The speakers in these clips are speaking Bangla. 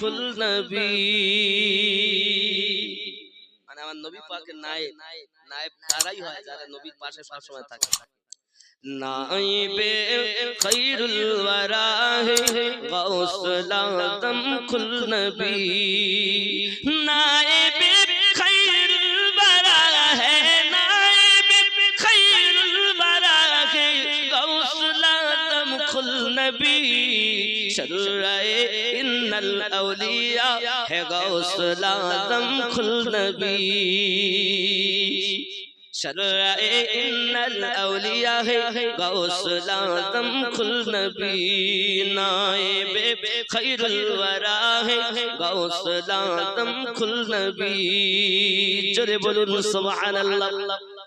খুল নবী। মানে আমার নবী পাকের নায়েব। নায়েব তারাই হয় যারা নবীর পাশে সবসময় থাকে। নাইবে খৈরুল ওয়ারা হে গৌসুল আদম খুল নবী। নাইবে نبی شرائے ان الاولیاء ہے غوث لازم کھل نبی. شرائے ان الاولیاء ہے غوث لازم کھل نبی. نائب خیر الورا ہے غوث لازم کھل نبی. جرے بلن سبحان اللہ.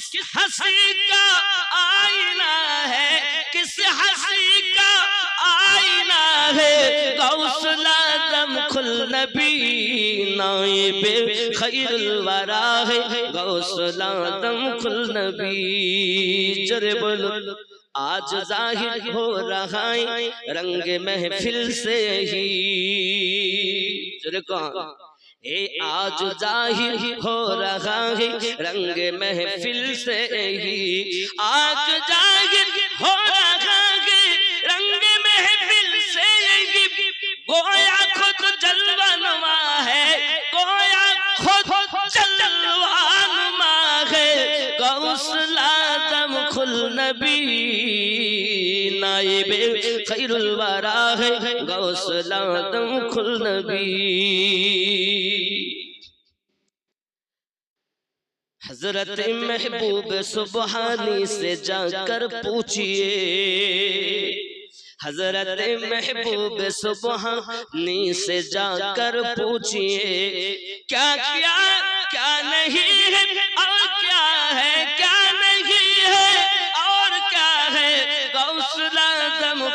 کس ہنسی کا آئینہ ہے؟ کس ہنسی کا آئینہ ہے؟ غوث لادم کھل نبی، نائب خیر الورا ہے۔ غوث کھل نبی آج ظاہر ہو رہا ہے۔ رنگ محفل سے ہی۔ جرے کہاں اے آج ظاہر ہو رہا ہے رنگ محفل سے ہی آج ظاہر ہو رہا ہے رنگ محفل سے ہی گویا خود جلوانما ہے گویا خود جلوانما ہے غوث لازم خل نبی غائب خیر الورا ہے۔ غوث لادم کھل نبی۔ حضرت محبوب سبحانی سے جا کر پوچھئے۔ حضرت محبوب سبحانی سے جا کر پوچھئے۔ کیا کیا؟ کیا نہیں ہے؟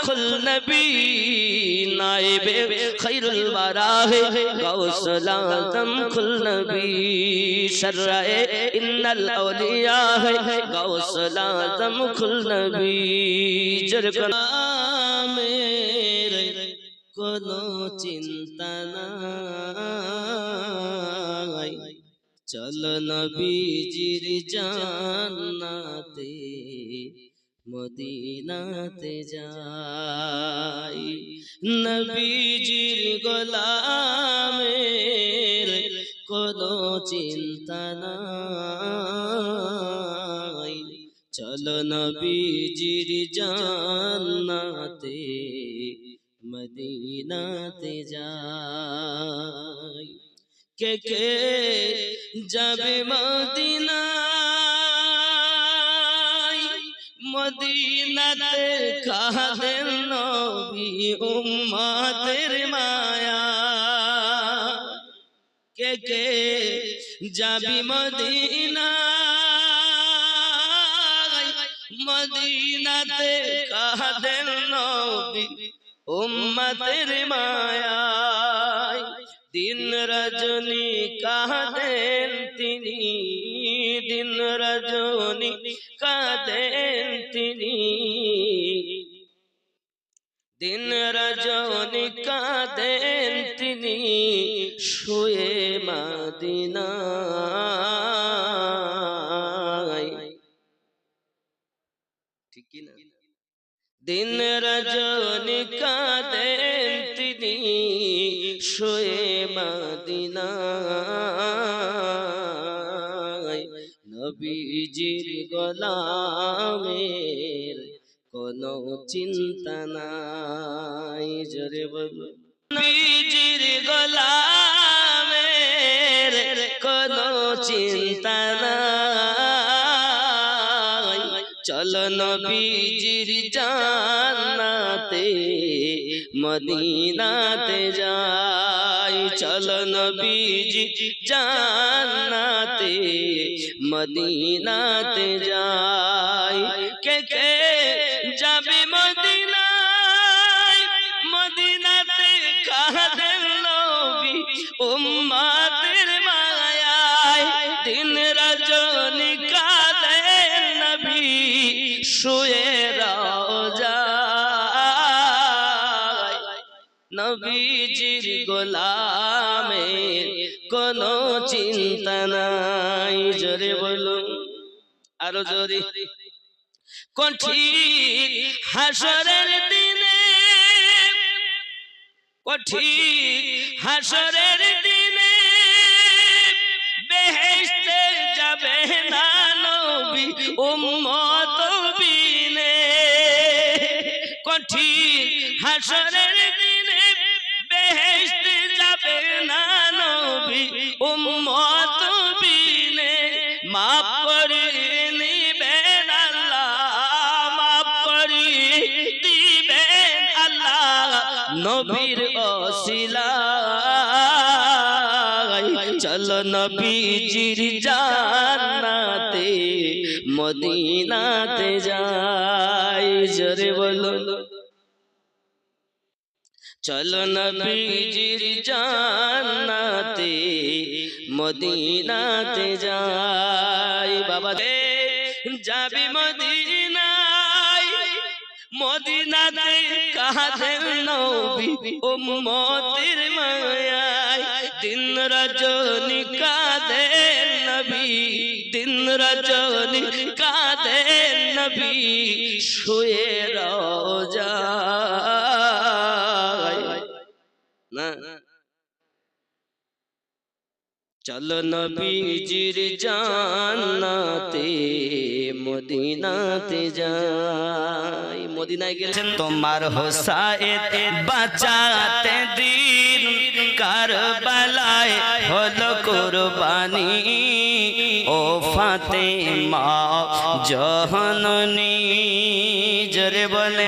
خل نبی نائب خیر البرا ہے غوث لازم خل نبی شرائے ان الاولیاء ہے غوث لازم خل نبی جرکنا میرے কোনো চিন্তা নাই চল নবীজির জান্নাতে মদিনাতে যাই। নবীজির গোলামের কোনো চিন্তা নাই। চল নবীজির জান্নাতে, মদিনাতে যাই। কে কে যাবে মদিনায়? মদিনাতে কাদের নবী উম্মতের মায়া। কে কে যাবি মদিনায়? মদিনাতে কাদের নবী উম্মতের মায়ায়। দিন রজনী কাঁদেন তিনি দিন রজনী কাঁদেন তিনি। দিন রজনী কাঁদেন তিনি শুয়ে মাদিনায়। ঠিক না দিন নবীজির গোলামের কোনো চিন্তা নাই, জোরে বল নবীজির গোলামের কোনো চিন্তা নাই। চল নবীজির জান্নাতে, মদিনাতে যাই। চল নবীজি জান্নাতে, মদিনাতে যাই। কে কে যাবে মদিনায়? মদিনাতে কাদের নবী? উম্মাতের মায়ায় দিন রজনী কাদের নবী। শুয়ে নবীজির গোলামের কোনো চিন্তা নাই। জোরে বলুন, আরও জোরে। কঠিন হাসরের দিনে, কঠিন হাসরের দিনে বেহেশতে যাবে না নবী উম্মত বিনে। হাসরের দিনে নবীর অশিলায় চল নবীজির জান্নাতে মদিনাতে যাই। জোরে বলুন চলো নবীজির জান্নাতে মদিনাতে যাই। মদিনাতে কাদের নবী উম্মতের মায়ায়? দিন রজনী কাদের নবী? দিন রজনী কাদের নবী? শুয়ে রোজায় না চলো নবীজির জান্নাতে, মদিনাতে যাই। মদিনায় গেছেন তোমার হোসায়েত বাঁচাতে দিন, কারবালায় হলো কুরবানি। ও ফাতেমা, জহননী, জোরে বলে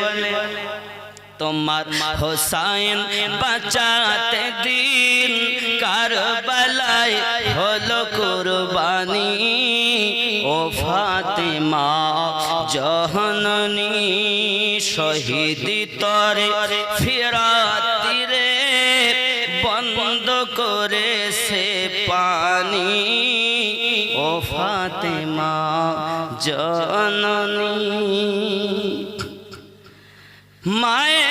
তোমার হোসাইন বাঁচাতে দিন। কারবালায় হলো কুরবানি। ও ফাতেমা, জহননী শহীদ তরে ফিরাতি রে। বন্ধ করে সে পানি। ও ফাতেমা জননী মায়ের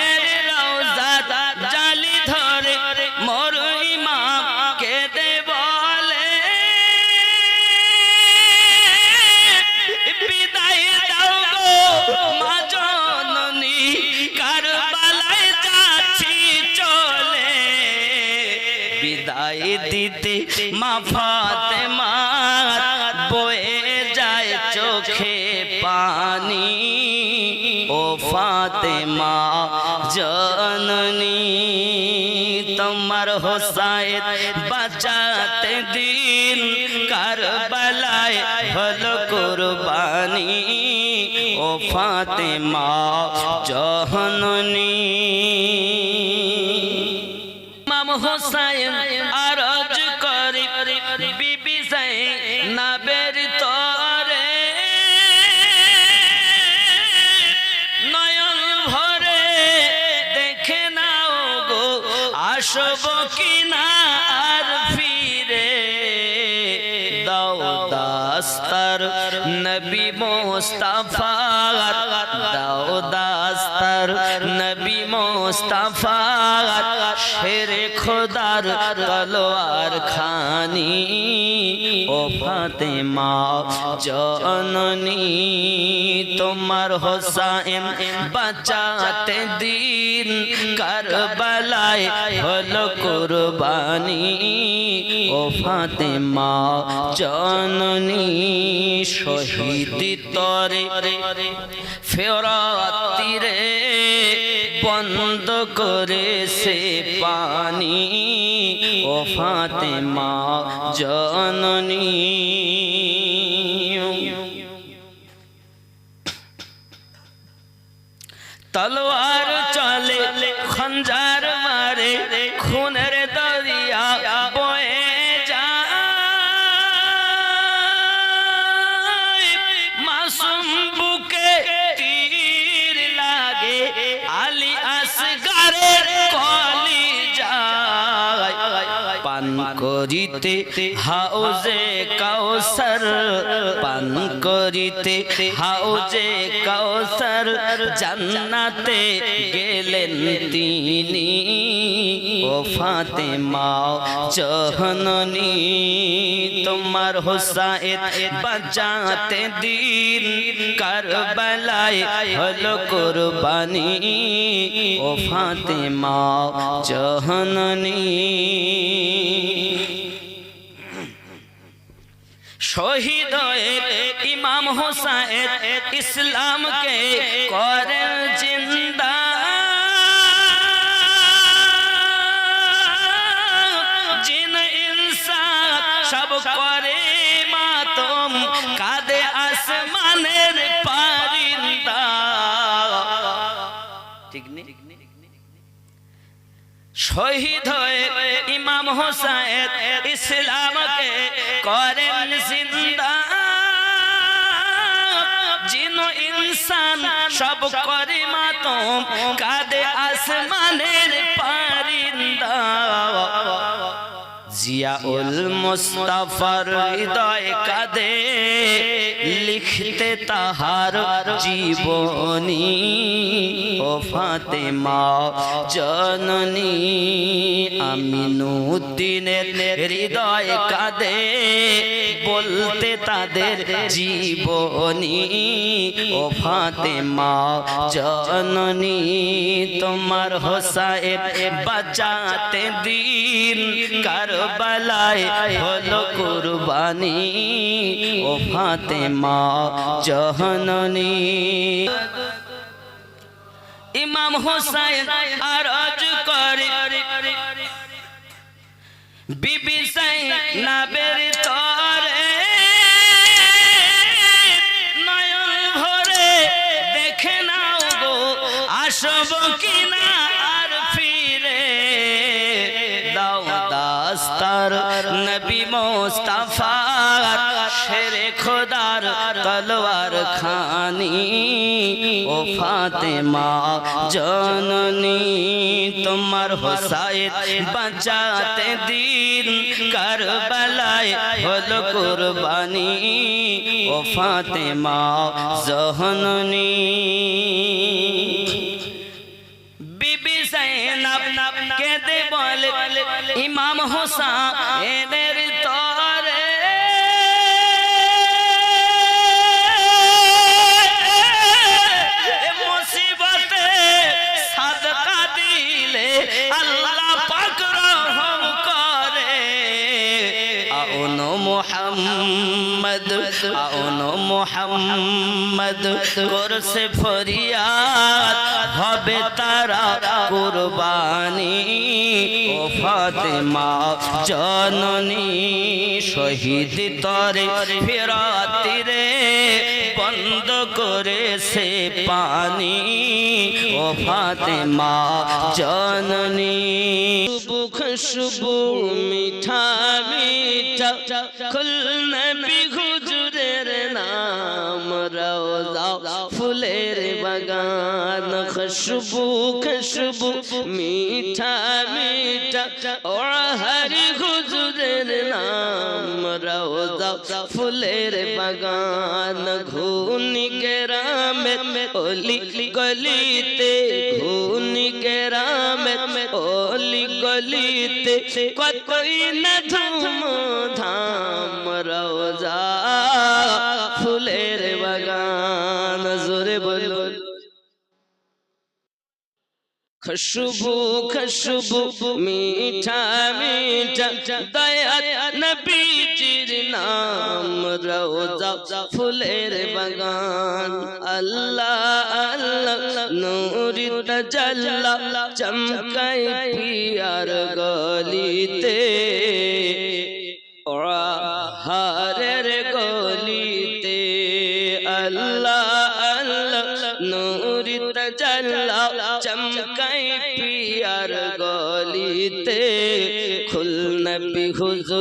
হলো কুরবানি। ও ফাতেমা জহননী। মাম হোসাইন মোস্তাফা, দাও দাস্তার নবী মোস্তাফা, শেরে খোদার তলোয়ার খানি, ও ফাতেমা জননী, তোমার হোসাইন বাঁচাতে দিন কারবালায় হলো কুরবানি। ও ফাতেমা জননী শহীদ তরে। ফেরাতি রে বন্ধ করে সে পানি। ও ফাতেমা জননী। তলোয়ার চলে খঞ্জার মারে। করিতে, হাউজে কাউসার, পান করিতে, হাউজে কাউসার, জান্নাতে গেলেন তিনি। ও ফাতেমা, জহননি, তোমার হোসায়েত বাঁচাতে দিন। কারবালায় হলো কুরবানি। ও ফাতে মাও জহননি শহীদ ইমাম হোসাইন ইসলামকে করেন জিন্দা। জিন ইনসান সব করে মাতম, কাদে আসমানের পারিন্দা। ঠিক নেই শহীদ হয়ে ইমাম হোসাইন ইসলামকে করেন জিন্দা। জিন ইনসান সব করে মাতম, কাদে আসমানের পারিন্দা। জিয়াউল মুস্তাফার হৃদয় কাদে লিখতে তাহার জীবনী। ও ফাতেমা, জননী, আমিনুদ্দিনের হৃদয় কাদে। বলতে তাদের জীবনী। ও ফাতেমা, জননী, তোমার হোসাইন বাঁচাতে দিন। কারবালায় হলো কুরবানি। ও ফাতেমা জহননী। ইমাম হোসাইন আরজ করে। বিবি নাবের তরে নয়ন ভরে দেখে নাও গো, আসব কিনা আর ফিরে। দাও দাস্তার নবী মোস্তাফার তলোয়ার খানি ও ফাতেমা জননী, তোমার হোসাইন বাঁচাতে দিন কারবালায় হলো কুরবানি ও ফাতেমা জহননী। বিবি সাইনাব কেঁদে বলে, ইমাম হোসাইনের মোহাম্মদ করছে ফরিয়াদ হবে তারা কুরবানি। ও ফাতেমা জননী শহীদ তরে ফেরাতি রে বন্ধ করে সে পানি। ও ফাতেমা জননী খুশবু মিঠা মিঠা খুল নবী হুজুরের নাম রওজা ফুলের বাগান খুশবু খুশবু মিঠা মিঠা ও হরি হুজুরের নাম রওজা ফুলের বাগান ঘুনি গ্রামে ওলি গলিতে ঘুনি গ্রামে ওলি গলিতে কতই না ধুম ধাম খুশবু খুশবু, মিঠা মিঠা। দয়া নবীজির নাম, রওজা ফুলের বাগান। আল্লাহ আল্লাহ, নূর তাজাল্লা চমকাই পিয়ার গলিতে।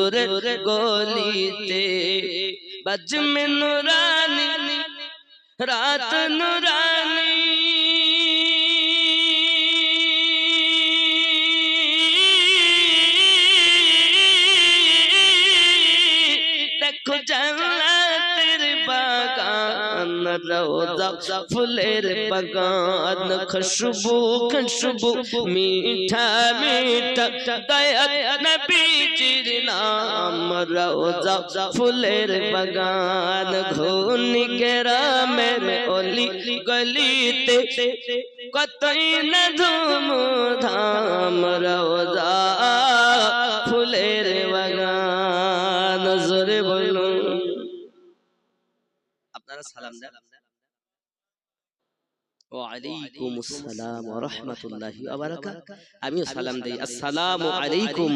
হুজুর গলিতে বজ में নুরানি রাত নুরানি দেখো জান্নাতের বাগান রোজা ফুলের বাগান খুশবু খুশবু মিঠা মিঠা দয়া নবীজির নাম রোজা ফুলের বাগান ঘুনি গ্রামের অলি গলিতে কতই না ধুম ধাম রোজা ফুলের বাগান আপনারা সালাম দেন আমিও সালাম দেই। আসসালামু আলাইকুম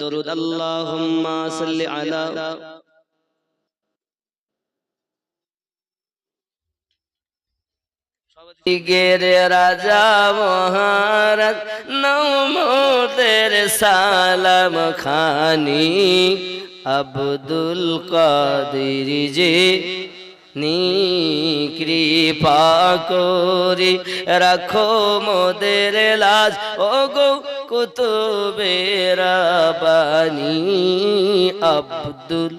দরুদ। আলা রাজা মহারাজ নৌমতের সালাম খানি। আব্দুল কাদির যে নি কৃপা করি রাখো মোদের লাজ। ও গো কুতুবের বানি আব্দুল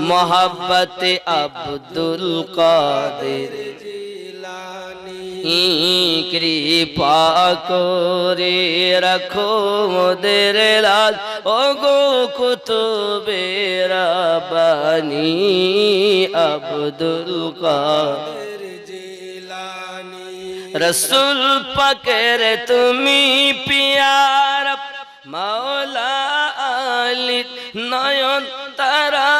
মোহাব্বত আব্দুল কাদের কৃপা করে রাখো মোদের লাল। ও গো কুতুবের বানি আব্দুল কাদের রসুল পাকের তুমি পিয়ার। মাওলা আলী নয়ন তারা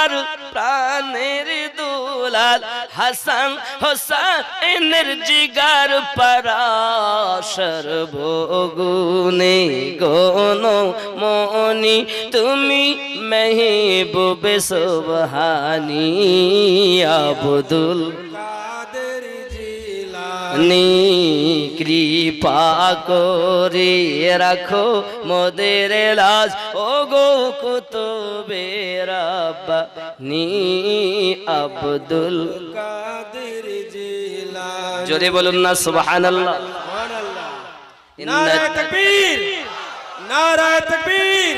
ফাতিমার প্রাণের দুলাল হাসান হোসাইনের জিগার পরাশর ভোগুনে গন মনি তুমি মেহবুবে সুবহানি আব্দুল জিলানি নি কৃপা করে রাখো মোদের লাজ ও গো কুতুবের নি আব্দুল কাদের জিলানি। জোরে বলুন না সুবহানাল্লাহ। নারায়ে তাকবীর নারায়ে তাকবীর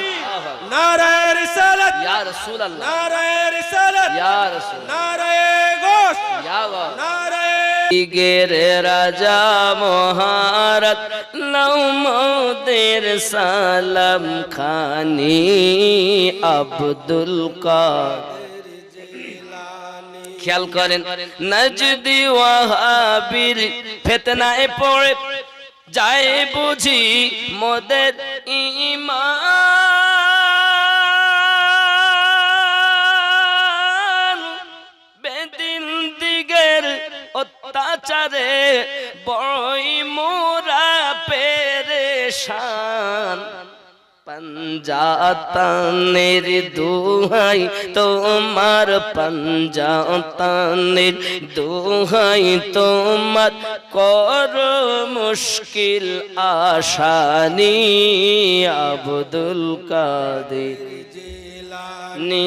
নারায়ে রিসালাত ইয়া রাসূলুল্লাহ। নারায়ে রিসালাত ইয়া রাসূল নারায়ে গোশ ইয়া নারায়ে দিগের রাজা মহারত নৌমদের সালাম খানি আব্দুল কাদের খেয়াল করেন, নজদি ওয়াহাবির ফেতনায় পড়ে, যায় বুঝি মোদের ইমান। অত্যাচারে বড়ই মোরা পেরেশান। পঞ্জাতানের দুহাই, তোমার পঞ্জাতানের দুহাই, তোমার কর মুশকিল আশানি আব্দুল কাদের নি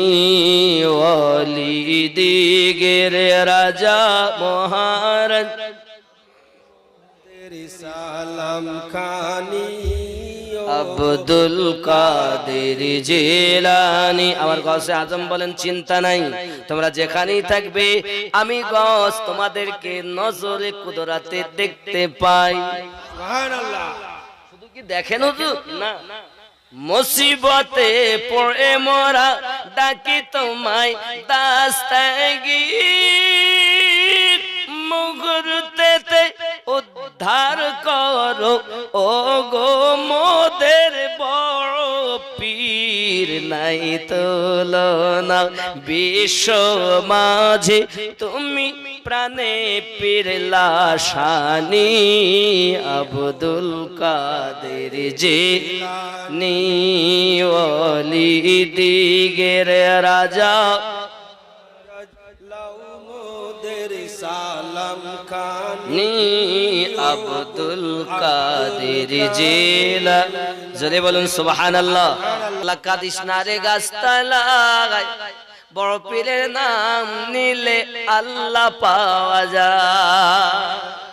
ওলি দিগের রাজা মহারাজ। তেরি সালাম খানি আব্দুল কাদের জেলানি। আমার গসে আজম বলেন চিন্তা নাই তোমরা যেখানেই থাকবে আমি গস তোমাদেরকে নজরে কুদরাতে দেখতে পাই। সুবহানাল্লাহ। শুধু কি দেখেন না। মুসিবতে পড়ে মোরা ডাকি তোমায় দাস্তাগীর মুহূর্তেতে উদ্ধার করো ও গো মোদের বড় পীর নাই তুলনা। বিশ্ব মাঝে তুমি প্রাণে পিরলা শানি আব্দুল কাদের যে নিওলি দিগের রাজা। সালাম খানি আব্দুল কাদের জেলা। জোরে বলুন সুবহানাল্লাহ। আল্লাহ কাদিস না রে গাছতলায়। বড় পীরের নাম নিলে আল্লাহ পাওয়া যায়।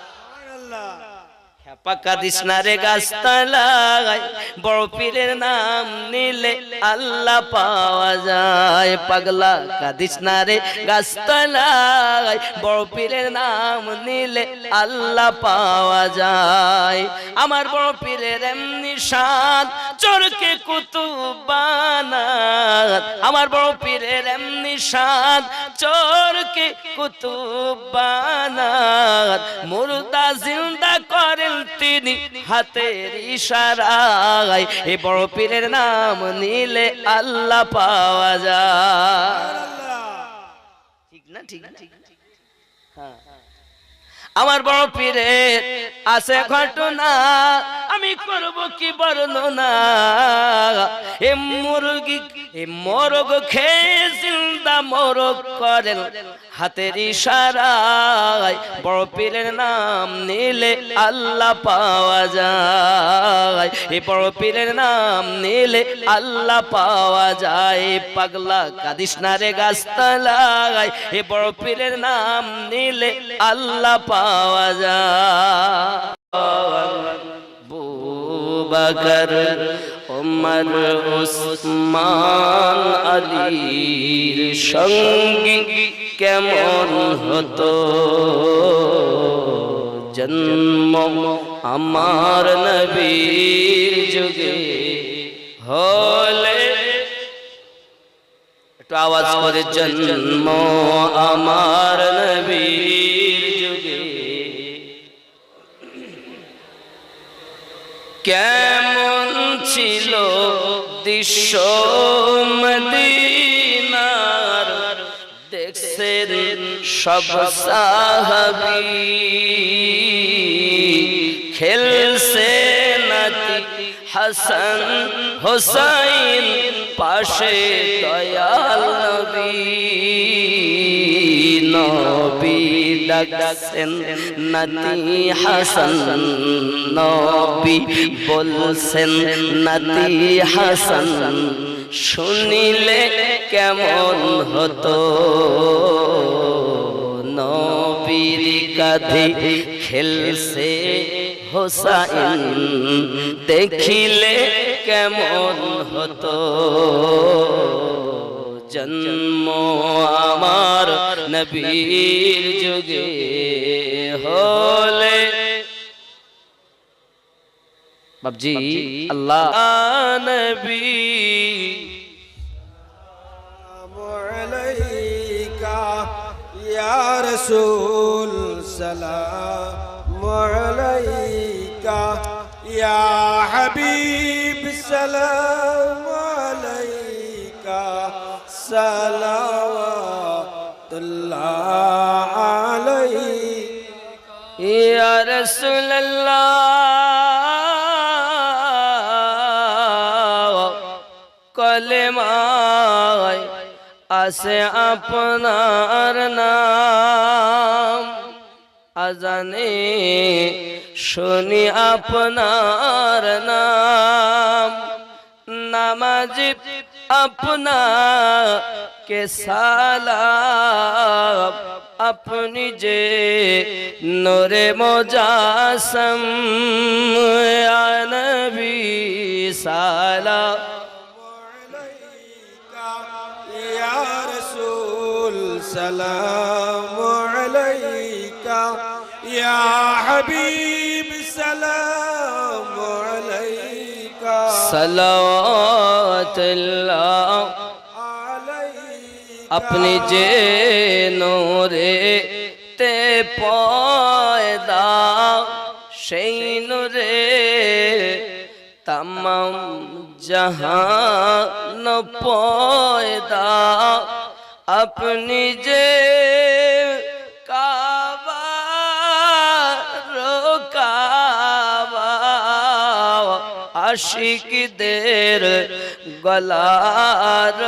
পাকা দিসনারে গাছতলায় বড় পীরের নাম নিলে আল্লাহ পাওয়া যায়। পাগলা কাদিসনারে গাছতলায় বড় পীরের নাম নিলে আল্লাহ পাওয়া যায়। আমার বড় পীরের এমনি শান চোরকে কুতুবানাত আমার বড় পীরের এমনি শান চোরকে কুতুবানাত মুর্দা জিন্দা করেন তিনি হাতের ইশারায়। এ বড় পীরের নাম নিলে আল্লাহ পাওয়া যায়। ঠিক না ঠিক না? হ্যাঁ। আমার বড় পীরের আছে ঘটনা আমি করব কি বর্ণনা? এ মুরগি এ মোরগ খেয়ে জিন্দা মোরগ করেন হাতের ইশারায় বড় পীরের নাম নিলে আল্লাহ পাওয়া যায়। এ বড় পীরের নাম নিলে আল্লাহ পাওয়া যায়। পাগলা কাদিস না রে গাছতলায়। এ বড় পীরের নাম নিলে আল্লাহ পাওয়া যায়। বকর ওমর ওসমান আলীর সঙ্গী কেমন হতো? জন্ম আমার নবীর যুগে হলে। একটু আওয়াজ করে, জন্ম আমার নবীর যুগে। কেমন ছিল দৃশ্য মদিনার দেখছেন সব সাহাবি খেলছে নাতি হাসান হোসাইন পাশে দয়াল নবী ডাকছেন নাতি হাসান। নবী বলছেন, নাতি হাসান, শুনিলে কেমন হতো? নবীর কাঁধে খেলছে হোসাইন। দেখিলে কেমন হতো? জন্ম আমার নবীর যুগে হলে। বাবজি আল্লাহ নবী یا رسول سلام علیکہ یا حبیب سلام علیکہ صلوات اللہ علیہ یا رسول اللہ আসে আপনার নাম আজানে শুনি আপনার নাম নামাজ আপনা কে সালাম আপনি যে নরে মজাসম আনবি সালাম Yeah. سلام عليك يا حبيب سلام عليك সালাওয়াতুল্লাহ عليك আপনি যে নোরে তে পয়দা সেই নোরে তমাম জাহান পয়দা اپنی جیب کعبہ رو کعبہ عشق دیر گلار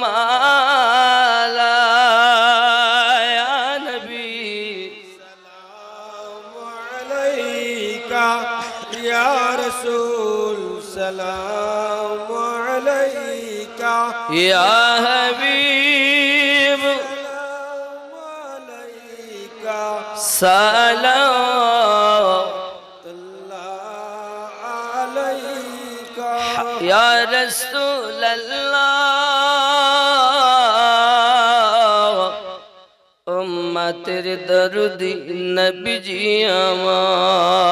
مالا یا نبی سلام علیکہ یا رسول سلام علیکہ۔ یا حبیب صلوات اللہ علیک یا رسول اللہ امتر درد نبی جی امار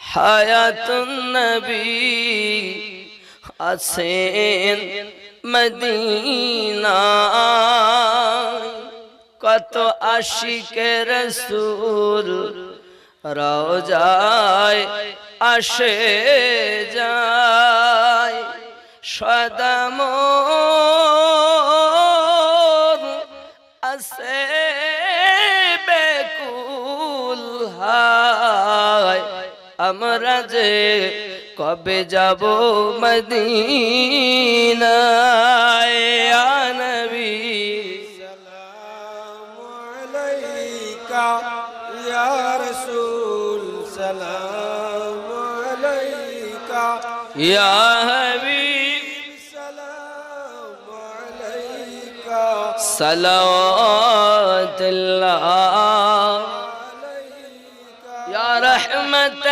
حیات النبی حسین مدینہ কত আশিকে রসুল রোজায় আসে যায়। সদম আসে বেকুল হায়। আমরা যে কবে যাব মদিনায়? ইয়া سلام عليك ইয়া হাবিব سلام عليك সালাওয়াতুল্লাহ عليك يا رحمة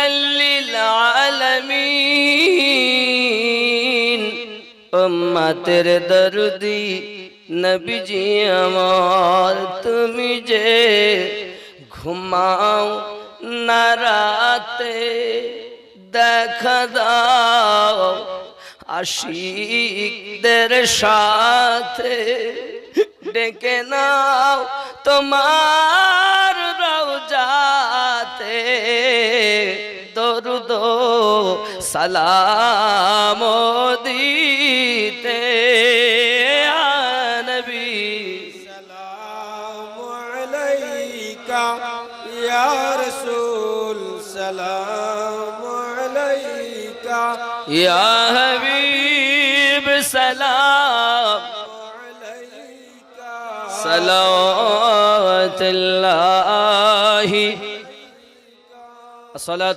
للعالمين উম্মতের দরদি নবীজি আমার তুমি যে ঘুমাও না রাতে দেখা দাও আশিকদের সাথে ডেকে নাও তোমার রওজাতে। দরুদ সালাম দিতে। سلام عليك يا حبيب سلام عليك صلوات الله الصلاة